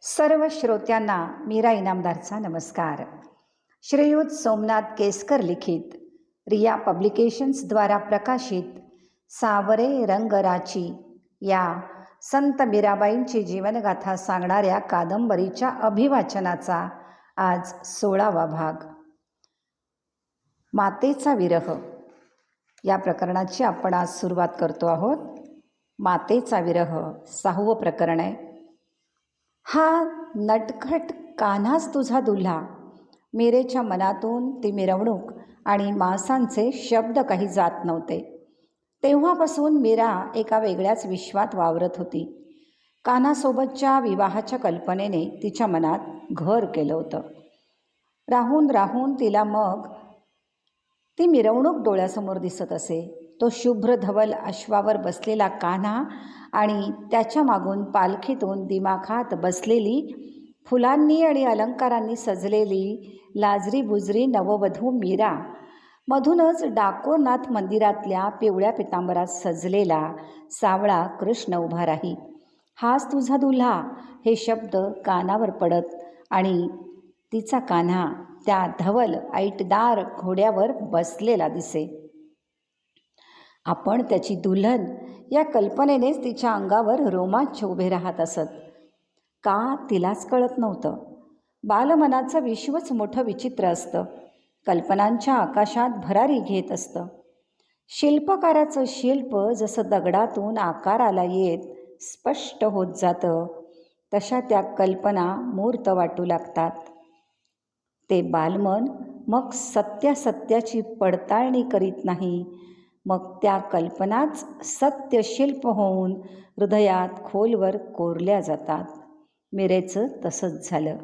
सर्व श्रोत्यांना मीरा इनामदारचा नमस्कार. श्रीयुत सोमनाथ केसकर लिखित रिया पब्लिकेशन्सद्वारा प्रकाशित सावरे रंगराची या संत मीराबाईंची जीवनगाथा सांगणाऱ्या कादंबरीच्या अभिवाचनाचा आज सोळावा भाग. मातेचा विरह. या प्रकरणाची आपण आज सुरुवात करतो आहोत. मातेचा विरह सहावं प्रकरण आहे. हा नटखट कान्हाच तुझा दुल्हा. मीरेच्या मनातून ती मिरवणूक आणि मांसांचे शब्द काही जात नव्हते. तेव्हापासून मीरा एका वेगळ्याच विश्वात वावरत होती. कान्हासोबतच्या विवाहाच्या कल्पनेने तिच्या मनात घर केलं होतं. राहून राहून तिला मग ती मिरवणूक डोळ्यासमोर दिसत असे. तो शुभ्र धवल अश्वावर बसलेला कान्हा आणि त्याच्या मागून पालखीतून दिमाखात बसलेली फुलांनी आणि अलंकारांनी सजलेली लाजरी बुजरी नववधू मीरा. मधूनच डाकोरनाथ मंदिरातल्या पिवळ्या पितांबरात सजलेला सावळा कृष्ण उभा राही. हाच तुझा दुल्हा हे शब्द कानावर पडत आणि तिचा कान्हा त्या धवल ऐटदार घोड्यावर बसलेला दिसे. आपण त्याची दुल्हन या कल्पनेनेच तिच्या अंगावर रोमांच उभे राहत असत. का तिलाच कळत नव्हतं. बालमनाचं विश्वच मोठं विचित्र असतं. कल्पनांच्या आकाशात भरारी घेत असतं. शिल्पकाराचं शिल्प जसं दगडातून आकाराला येत स्पष्ट होत जातं तशा त्या कल्पना मूर्त वाटू लागतात. ते बालमन मग सत्यासत्याची पडताळणी करीत नाही मग त्या कल्पनाच सत्यशिल्प होऊन हृदयात खोलवर कोरल्या जातात. मिरेचं तसंच झालं.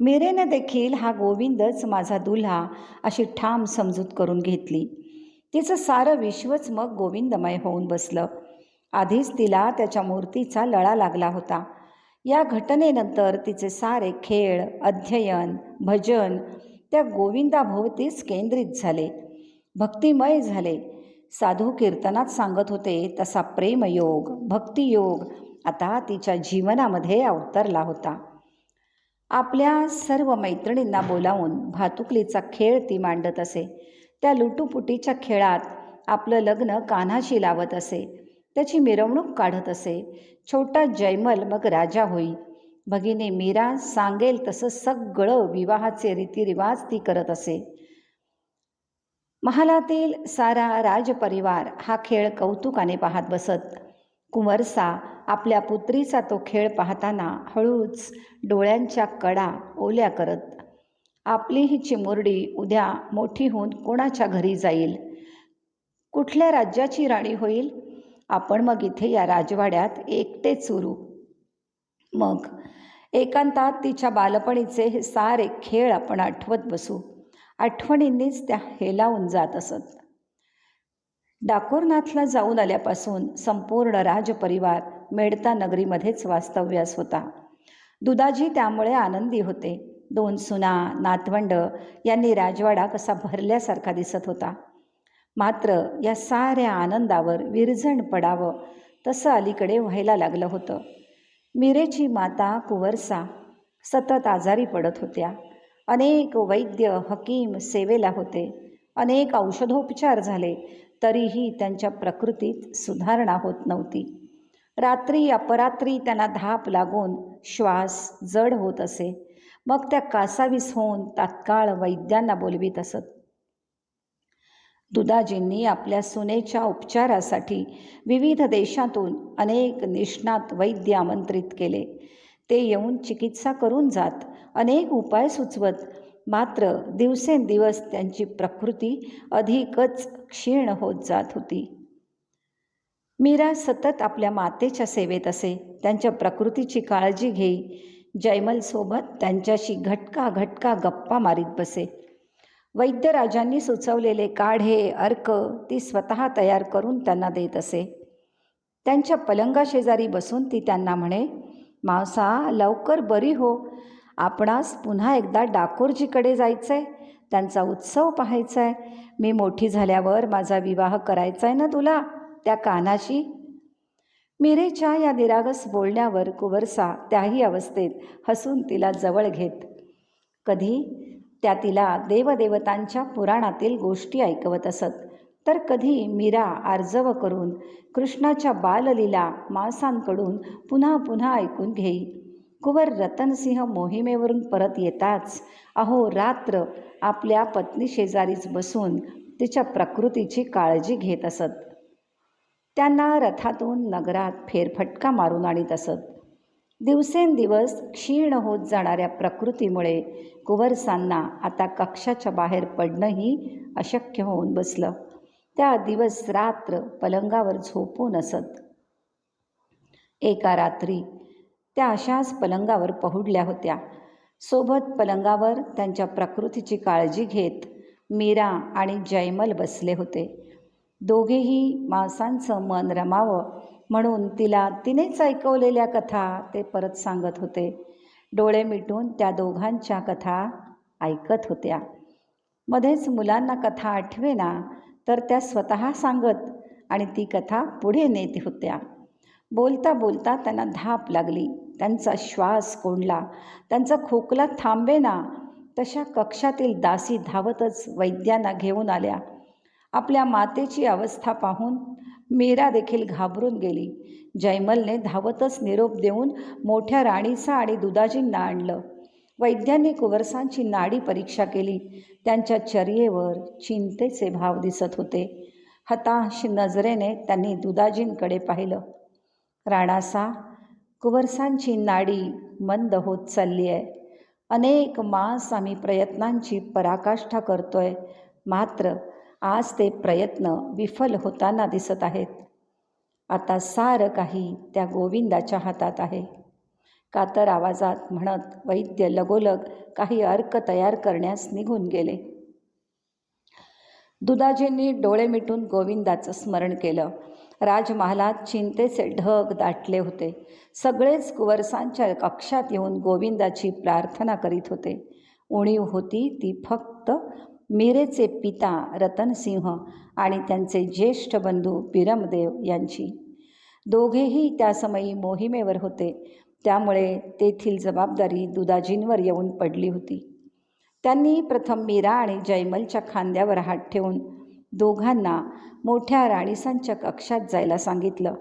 मिरेनं देखील हा गोविंदच माझा दुल्हा अशी ठाम समजूत करून घेतली. तिचं सारं विश्वच मग गोविंदमय होऊन बसलं. आधीच तिला त्याच्या मूर्तीचा लळा लागला होता. या घटनेनंतर तिचे सारे खेळ अध्ययन भजन त्या गोविंदाभोवतीच केंद्रित झाले. भक्तिमय झाले. साधू कीर्तनात सांगत होते तसा प्रेमयोग भक्तियोग आता तिच्या जीवनामध्ये अवतरला होता. आपल्या सर्व मैत्रिणींना बोलावून भातुकलीचा खेळ ती मांडत असे. त्या लुटूपुटीच्या खेळात आपलं लग्न कान्हाशी लावत असे. त्याची मिरवणूक काढत असे. छोटा जयमल मग राजा होई. भगिनी मीरा सांगेल तसं सगळं विवाहाचे रीतिरिवाज ती करत असे. महालातील सारा राजपरिवार हा खेळ कौतुकाने पाहत बसत. कुंवरसा आपल्या पुत्रीचा तो खेळ पाहताना हळूच डोळ्यांच्या कडा ओल्या करत आपली ही चिमुरडी उद्या मोठी होऊन कोणाच्या घरी जाईल? कुठल्या राज्याची राणी होईल? आपण मग इथे या राजवाड्यात एकटेच चुरू. मग एकांतात तिच्या बालपणीचे हे सारे खेळ आपण आठवत बसू. आठवणींनीच त्या हेलावून जात असत. डाकोरनाथला जाऊन आल्यापासून संपूर्ण राजपरिवार मेडता नगरीमध्येच वास्तव्यास होता. दुदाजी त्यामुळे आनंदी होते. दोन सुना नातवंड यांनी राजवाडा कसा भरल्यासारखा दिसत होता. मात्र या साऱ्या आनंदावर विरजण पडावं तसं अलीकडे व्हायला लागलं होतं. मिरेची माता कुवरसा सतत आजारी पडत होत्या. अनेक वैद्य हकीम सेवेला होते. अनेक औषधोपचार झाले तरीही त्यांच्या प्रकृतीत सुधारणा होत नव्हती. रात्री अपरात्री त्यांना धाप लागून श्वास जड होत असे. मग त्या कासावीस होऊन तात्काळ वैद्यांना बोलवीत असत. दुदाजींनी आपल्या सुनेच्या उपचारासाठी विविध देशातून अनेक निष्णात वैद्य आमंत्रित केले. ते येऊन चिकित्सा करून जात अनेक उपाय सुचवत. मात्र दिवसेंदिवस त्यांची प्रकृती अधिकच क्षीण होत जात होती. मीरा सतत आपल्या मातेच्या सेवेत असे त्यांच्या प्रकृतीची काळजी घेई. जयमलसोबत त्यांच्याशी घटका घटका गप्पा मारीत बसे. वैद्यराजांनी सुचवलेले काढे अर्क ती स्वतः तयार करून त्यांना देत असे. त्यांच्या पलंगाशेजारी बसून ती त्यांना म्हणे मावसा लवकर बरी हो. आपणास पुन्हा एकदा डाकोरजीकडे जायचं आहे त्यांचा उत्सव पाहायचा आहे मी मोठी झाल्यावर माझा विवाह करायचा आहे ना तुला? त्या कानाशी. मिरेच्या या निरागस बोलण्यावर कुवरसा त्याही अवस्थेत हसून तिला जवळ घेत. कधी? त्या तिला देवदेवतांच्या पुराणातील गोष्टी ऐकवत असत. तर कधी मीरा आर्जव करून कृष्णाच्या बाललीला मासांकडून पुन्हा पुन्हा ऐकून घेई. कुवर रतनसिंह मोहिमेवरून परत येताच अहो रात्र आपल्या पत्नी शेजारीच बसून तिच्या प्रकृतीची काळजी घेत असत. त्यांना रथातून नगरात फेरफटका मारून आणीत असत. दिवसेंदिवस क्षीण होत जाणाऱ्या प्रकृतीमुळे कुवरसांना आता कक्षाच्या बाहेर पडणंही अशक्य होऊन बसलं. त्या दिवस रात्र पलंगावर झोपून असत. एका रात्री त्या अशाच पलंगावर पहुडल्या होत्या. सोबत पलंगावर त्यांच्या प्रकृतीची काळजी घेत मीरा आणि जयमल बसले होते. दोघेही माणसांचं मन रमावं म्हणून तिला तिनेच ऐकवलेल्या कथा ते परत सांगत होते. डोळे मिटून त्या दोघांच्या कथा ऐकत होत्या. मध्येच मुलांना कथा आठवेना तर त्या स्वतः सांगत आणि ती कथा पुढे नेत होत्या. बोलता बोलता त्यांना धाप लागली. त्यांचा श्वास कोंडला. त्यांचा खोकला थांबेना. तशा कक्षातील दासी धावतच वैद्यांना घेऊन आल्या. आपल्या मातेची अवस्था पाहून मीरा देखील घाबरून गेली. जयमलने धावतच निरोप देऊन मोठ्या राणीचा आणि दुदाजींना आणलं. वैद्यांनी कुवरसांची नाडी परीक्षा केली. त्यांच्या चर्येवर चिंतेचे भाव दिसत होते. हताश नजरेने त्यांनी दुदाजींकडे पाहिलं. राणासा कुवरसांची नाडी मंद होत चालली आहे अनेक मास आम्ही प्रयत्नांची पराकाष्ठा करतोय. मात्र आज ते प्रयत्न विफल होताना दिसत आहेत. आता सारं काही त्या गोविंदाच्या हातात आहे. कातर आवाजात म्हणत वैद्य लगोलग काही अर्क तयार करण्यास निघून गेले. दुधाजींनी डोळे मिटून गोविंदाचं स्मरण केलं. राजमहालात चिंतेचे ढग दाटले होते. सगळेच कुवरसांच्या कक्षात येऊन गोविंदाची प्रार्थना करीत होते. उणीव होती ती फक्त मीरेचे पिता रतनसिंह आणि त्यांचे ज्येष्ठ बंधू बिरमदेव यांची. दोघेही त्यासमयी मोहिमेवर होते. त्यामुळे तेथील जबाबदारी दुदाजींवर येऊन पडली होती. त्यांनी प्रथम मीरा आणि जयमलच्या खांद्यावर हात ठेवून दोघांना मोठ्या राणीसांच्या कक्षात जायला सांगितलं.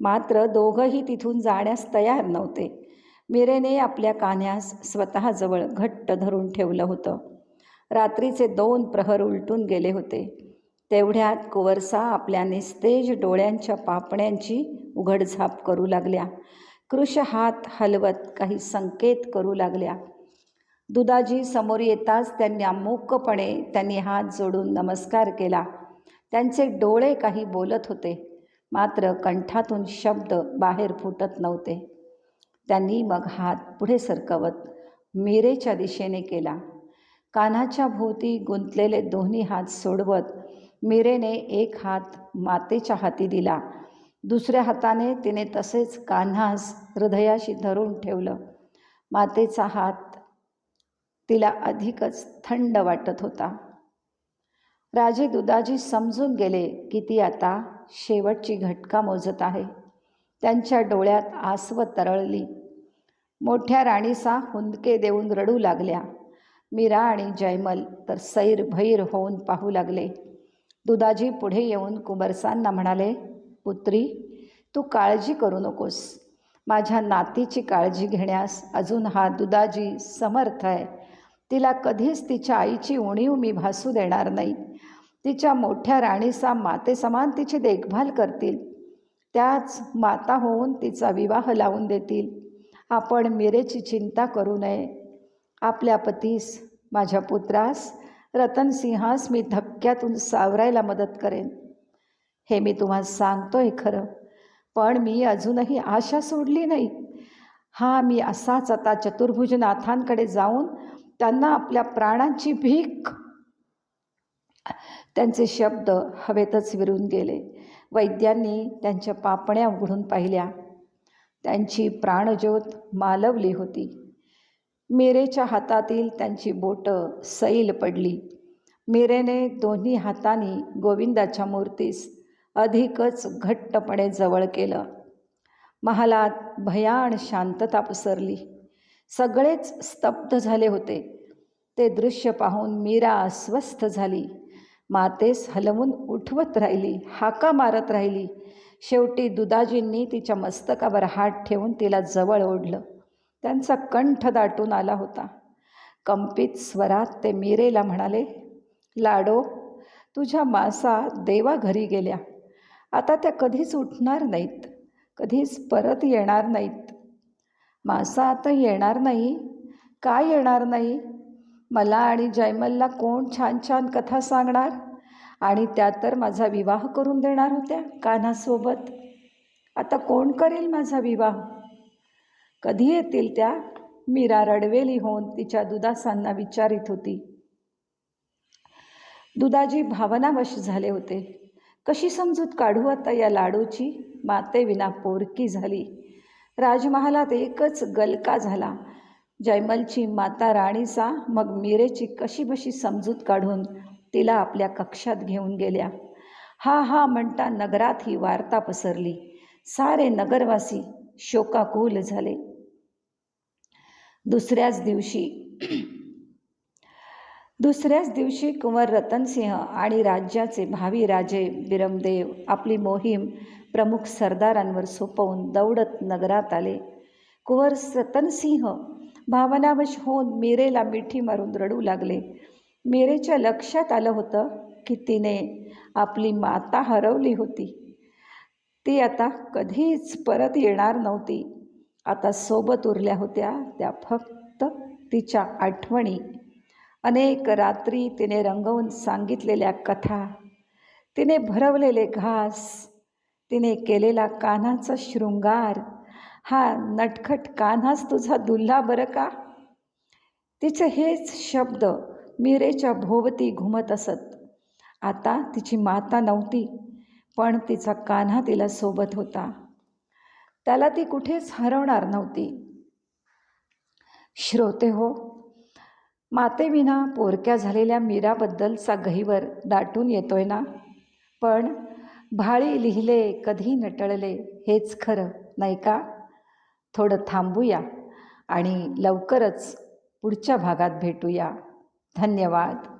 मात्र दोघंही तिथून जाण्यास तयार नव्हते. मीरेने आपल्या कान्यास स्वतःजवळ घट्ट धरून ठेवलं होतं. रात्रीचे दोन प्रहर उलटून गेले होते. तेवढ्यात कुवरसा आपल्या निस्तेज डोळ्यांच्या पापण्यांची उघडझाप करू लागल्या. कृश हात हलवत काही संकेत करू लागल्या. दुदाजी समोर येताच त्यांनी अमुकपणे त्यांनी हात जोडून नमस्कार केला. त्यांचे डोळे काही बोलत होते मात्र कंठातून शब्द बाहेर फुटत नव्हते. त्यांनी मग हात पुढे सरकवत मिरेच्या दिशेने केला. कान्हाच्या भोवती गुंतलेले दोन्ही हात सोडवत मीरेने एक हात मातेच्या हाती दिला. दुसऱ्या हाताने तिने तसेच कान्हास हृदयाशी धरून ठेवलं. मातेचा हात तिला अधिकच थंड वाटत होता. राजे दुधाजी समजून गेले की ती आता शेवटची घटका मोजत आहे. त्यांच्या डोळ्यात आसव तरळली. मोठ्या राणीसा हुंदके देऊन रडू लागल्या. मीरा आणि जयमल तर सैर भैर होऊन पाहू लागले. दुधाजी पुढे येऊन कुंबरसांना म्हणाले पुत्री तू काळजी करू नकोस. माझ्या नातीची काळजी घेण्यास अजून हा दुधाजी समर्थ आहे. तिला कधीच तिच्या आईची उणीव मी भासू देणार नाही. तिच्या मोठ्या राणीसा मातेसमान तिची देखभाल करतील. त्याच माता होऊन तिचा विवाह लावून देतील. आपण मिरेची चिंता करू नये. आपल्या पतीस माझ्या पुत्रास रतनसिंहास मी धक्क्यातून सावरायला मदत करेन. हे मी तुम्हाला सांगतोय खरं. पण मी अजूनही आशा सोडली नाही. हा मी असाच आता चतुर्भुजनाथांकडे जाऊन त्यांना आपल्या प्राणांची भीक. त्यांचे शब्द हवेतच विरून गेले. वैद्यांनी त्यांच्या पापण्या उघडून पाहिल्या. त्यांची प्राणज्योत मालवली होती. मिरेच्या हातातील त्यांची बोटं सैल पडली. मिरेने दोन्ही हातांनी गोविंदाच्या मूर्तीस अधिकच घट्टपणे जवळ केलं. महालात भयाण शांतता पसरली. सगळेच स्तब्ध झाले होते. ते दृश्य पाहून मीरा अस्वस्थ झाली. मातेस हलवून उठवत राहिली हाका मारत राहिली. शेवटी दुदाजींनी तिच्या मस्तकावर हात ठेवून तिला जवळ ओढलं. त्यांचा कंठ दाटून आला होता. कंपित स्वरात ते मीरेला म्हणाले लाडो तुझ्या मासा देवा घरी गेल्या. आता त्या कधीच उठणार नाहीत. कधीच परत येणार नाहीत. मासा आता येणार नाही. का येणार नाही? मला आणि जयमलला कोण छान छान कथा सांगणार? आणि त्या तर माझा विवाह करून देणार होत्या कान्हासोबत आता कोण करेल माझा विवाह? कधी येतील त्या? मीरा रडवेली होऊन तिच्या दुदासांना विचारित होती. दुदाजी भावनावश झाले होते. कशी समजूत काढू आता या लाडूची? मातेविना पोरकी झाली. राजमहालात एकच गलका झाला. जयमलची माता राणीचा मग मीरेची कशीबशी समजूत काढून तिला आपल्या कक्षात घेऊन गेल्या. हा हा म्हणता नगरात ही वार्ता पसरली. सारे नगरवासी शोकाकुल झाले. दुसऱ्याच दिवशी दुसऱ्याच दिवशी कुंवर रतनसिंह आणि राज्याचे भावी राजे बिरमदेव आपली मोहीम प्रमुख सरदारांवर सोपवून दौडत नगरात आले. कुंवर रतनसिंह भावनावश होऊन मीरेला मिठी मारून रडू लागले. मीरेच्या लक्षात आलं होतं की तिने आपली माता हरवली होती. ती आता कधीच परत येणार नव्हती. आता सोबत उरल्या होत्या त्या फक्त तिच्या आठवणी. अनेक रात्री तिने रंगवून सांगितलेल्या कथा तिने भरवलेले घास तिने केलेला कान्हाचा शृंगार हा नटखट कान्हाच तुझा दुल्हा बरं का? तिचे हेच शब्द मिरेच्या भोवती घुमत असत. आता तिची माता नव्हती पण तिचा कान्हा तिला सोबत होता. त्याला ती कुठेच हरवणार नव्हती. श्रोते हो मातेविना पोरक्या झालेल्या मीराबद्दलचा गहिवर दाटून येतोय ना? पण भाळी लिहिले कधी नटळले हेच खरं नाही का? थोडं थांबूया आणि लवकरच पुढच्या भागात भेटूया. धन्यवाद.